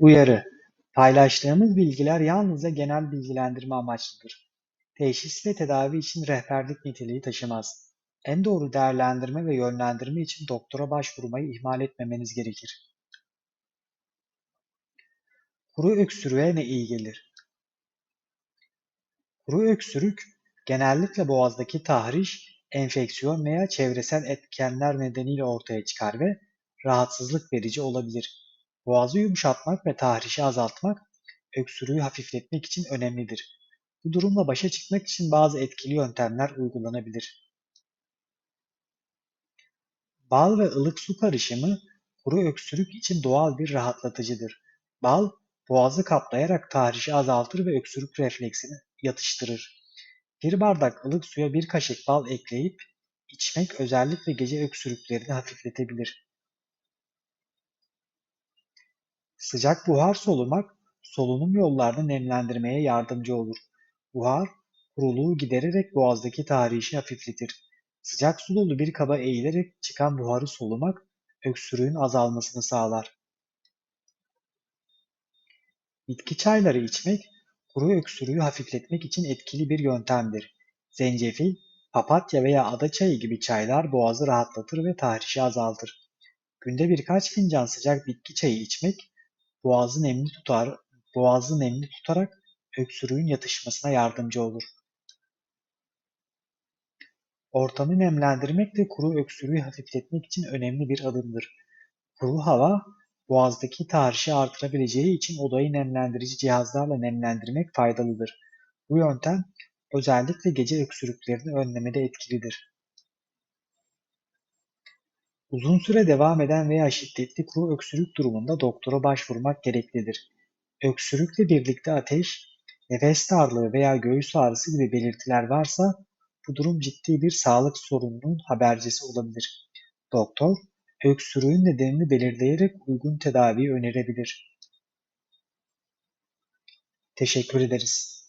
Uyarı: Paylaştığımız bilgiler yalnızca genel bilgilendirme amaçlıdır. Teşhis ve tedavi için rehberlik niteliği taşımaz. En doğru değerlendirme ve yönlendirme için doktora başvurmayı ihmal etmemeniz gerekir. Kuru öksürüğe ne iyi gelir? Kuru öksürük, genellikle boğazdaki tahriş, enfeksiyon veya çevresel etkenler nedeniyle ortaya çıkar ve rahatsızlık verici olabilir. Boğazı yumuşatmak ve tahrişi azaltmak, öksürüğü hafifletmek için önemlidir. Bu durumla başa çıkmak için bazı etkili yöntemler uygulanabilir. Bal ve ılık su karışımı kuru öksürük için doğal bir rahatlatıcıdır. Bal, boğazı kaplayarak tahrişi azaltır ve öksürük refleksini yatıştırır. Bir bardak ılık suya bir kaşık bal ekleyip içmek özellikle gece öksürüklerini hafifletebilir. Sıcak buhar solumak, solunum yollarını nemlendirmeye yardımcı olur. Buhar, kuruluğu gidererek boğazdaki tahrişi hafifletir. Sıcak su dolu bir kaba eğilerek çıkan buharı solumak, öksürüğün azalmasını sağlar. Bitki çayları içmek, kuru öksürüğü hafifletmek için etkili bir yöntemdir. Zencefil, papatya veya ada çayı gibi çaylar boğazı rahatlatır ve tahrişi azaltır. Günde birkaç fincan sıcak bitki çayı içmek, boğazı nemli tutar, boğazı nemli tutarak öksürüğün yatışmasına yardımcı olur. Ortamı nemlendirmek de kuru öksürüğü hafifletmek için önemli bir adımdır. Kuru hava, boğazdaki tahrişi artırabileceği için odayı nemlendirici cihazlarla nemlendirmek faydalıdır. Bu yöntem özellikle gece öksürüklerini önlemede etkilidir. Uzun süre devam eden veya şiddetli kuru öksürük durumunda doktora başvurmak gereklidir. Öksürükle birlikte ateş, nefes darlığı veya göğüs ağrısı gibi belirtiler varsa bu durum ciddi bir sağlık sorununun habercisi olabilir. Doktor, öksürüğün nedenini belirleyerek uygun tedaviyi önerebilir. Teşekkür ederiz.